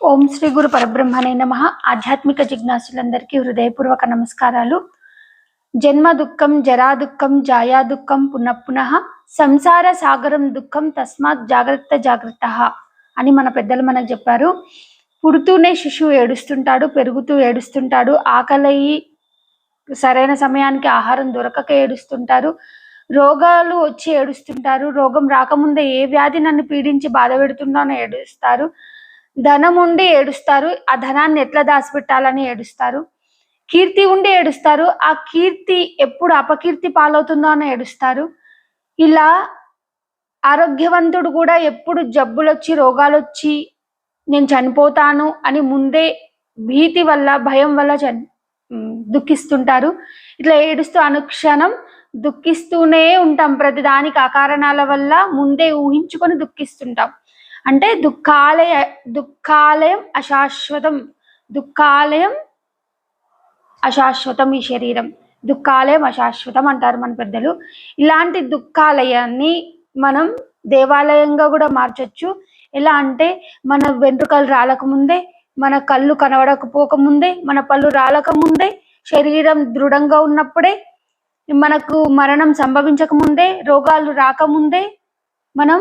ఓం శ్రీ గురు పరబ్రహ్మనే నమ. ఆధ్యాత్మిక జిజ్ఞాసులందరికీ హృదయపూర్వక నమస్కారాలు. జన్మ దుఃఖం జరా దుఃఖం జాయా దుఃఖం పునః పునః సంసార సాగరం దుఃఖం తస్మాత్ జాగ్రత్త జాగ్రత్త అని మన పెద్దలు మనకు చెప్పారు. పుడుతూనే శిశువు ఏడుస్తుంటాడు పెరుగుతూ ఏడుస్తుంటాడు ఆకలి సరైన సమయానికి ఆహారం దొరకక ఏడుస్తుంటారు. రోగాలు వచ్చి ఏడుస్తుంటారు. రోగం రాకముందే ఏ వ్యాధి నన్ను పీడించి బాధ పెడుతుందో అని ఏడుస్తారు. ధనం ఉండి ఏడుస్తారు. ఆ ధనాన్ని ఎట్లా దాచిపెట్టాలని ఏడుస్తారు? కీర్తి ఉండి ఏడుస్తారు. ఆ కీర్తి ఎప్పుడు అపకీర్తి పాలవుతుందో అని ఏడుస్తారు. ఇలా ఆరోగ్యవంతుడు కూడా ఎప్పుడు జబ్బులు వచ్చి రోగాలు వచ్చి నేను చనిపోతాను అని ముందే భీతి వల్ల భయం వల్ల చని దుఃఖిస్తుంటారు. ఇట్లా ఏడుస్తూ అనుక్షణం దుఃఖిస్తూనే ఉంటాం. ప్రతి దానికి అకారణాల వల్ల ముందే ఊహించుకొని దుఃఖిస్తుంటాం. అంటే దుఃఖాలయ దుఃఖాలయం అశాశ్వతం. దుఃఖాలయం అశాశ్వతం ఈ శరీరం. దుఃఖాలయం అశాశ్వతం అంటారు మన పెద్దలు. ఇలాంటి దుఃఖాలయాన్ని మనం దేవాలయంగా కూడా మార్చొచ్చు. ఎలా అంటే మన వెంట్రుకలు రాలకముందే మన కళ్ళు కనబడకపోకముందే మన పళ్ళు రాలకముందే శరీరం దృఢంగా ఉన్నప్పుడే మనకు మరణం సంభవించక ముందే రోగాలు రాకముందే మనం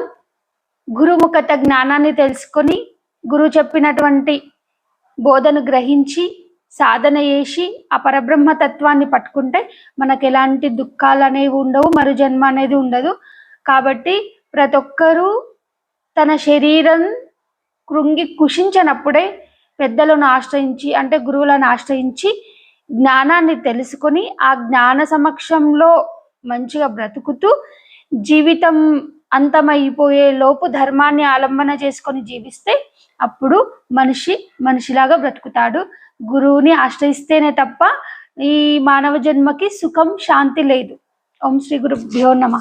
గురుముఖత జ్ఞానాన్ని తెలుసుకొని గురువు చెప్పినటువంటి బోధను గ్రహించి సాధన చేసి ఆ పరబ్రహ్మ తత్వాన్ని పట్టుకుంటే మనకు ఎలాంటి దుఃఖాలు అనేవి ఉండవు మరు జన్మ అనేది ఉండదు. కాబట్టి ప్రతి ఒక్కరూ తన శరీరం కృంగి కుషించినప్పుడే పెద్దలను ఆశ్రయించి అంటే గురువులను ఆశ్రయించి జ్ఞానాన్ని తెలుసుకొని ఆ జ్ఞాన సమక్షంలో మంచిగా బ్రతుకుతూ జీవితం అంతమైపోయే లోపు ధర్మాన్ని ఆలంబన చేసుకొని జీవిస్తే అప్పుడు మనిషి మనిషిలాగా బ్రతుకుతాడు. గురువుని ఆశ్రయిస్తేనే తప్ప ఈ మానవ జన్మకి సుఖం శాంతి లేదు. ఓం శ్రీ గురుభ్యో నమ.